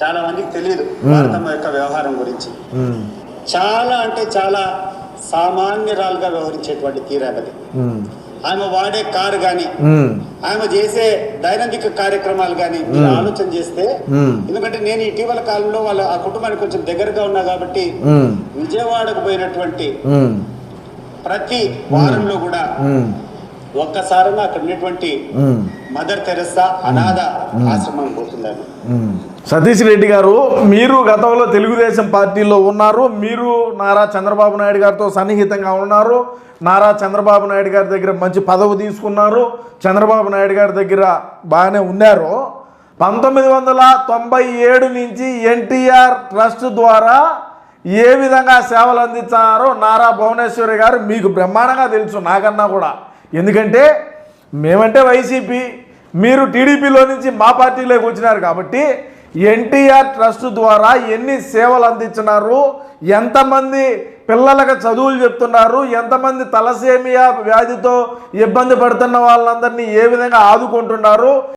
చాలా మందికి తెలియదు భారతమ్మ యొక్క వ్యవహారం గురించి. చాలా అంటే చాలా సామాన్యురాలుగా వ్యవహరించేటువంటి తీరాగది ఉమ్, ఆమె వాడే కారు ఉమ్, ఆమె చేసే దైనందిక కార్యక్రమాలు కానీ మీరు ఆలోచన చేస్తే ఎందుకంటే నేను ఇటీవల కాలంలో వాళ్ళ ఆ కుటుంబానికి కొంచెం దగ్గరగా ఉన్నా కాబట్టి విజయవాడకు పోయినటువంటి ప్రతి వారంలో కూడా ఒక్కసారైనా అక్కడ ఉన్నటువంటి. మదర్ తెరసా అనాథ ఆశ్రమం పోతున్నాను. సతీష్ రెడ్డి గారు మీరు గతంలో తెలుగుదేశం పార్టీలో ఉన్నారు. మీరు నారా చంద్రబాబు నాయుడు గారితో సన్నిహితంగా ఉన్నారు. నారా చంద్రబాబు నాయుడు గారి దగ్గర మంచి పదవి తీసుకున్నారు. చంద్రబాబు నాయుడు గారి దగ్గర బాగానే ఉన్నారు. పంతొమ్మిది వందల తొంభై ఏడు నుంచి ఎన్టీఆర్ ట్రస్ట్ ద్వారా ఏ విధంగా సేవలు అందించారో నారా భువనేశ్వరి గారు మీకు బ్రహ్మాండంగా తెలుసు నాకన్నా కూడా. ఎందుకంటే మేమంటే వైసీపీ మీరు టీడీపీలో నుంచి మా పార్టీలోకి వచ్చినారు కాబట్టి ఎన్టీఆర్ ట్రస్ట్ ద్వారా ఎన్ని సేవలు అందించినారు ఎంతమంది పిల్లలకు చదువులు చెప్తున్నారు ఎంతమంది తలసేమియా వ్యాధితో ఇబ్బంది పడుతున్న వాళ్ళందరినీ ఏ విధంగా ఆదుకుంటున్నారు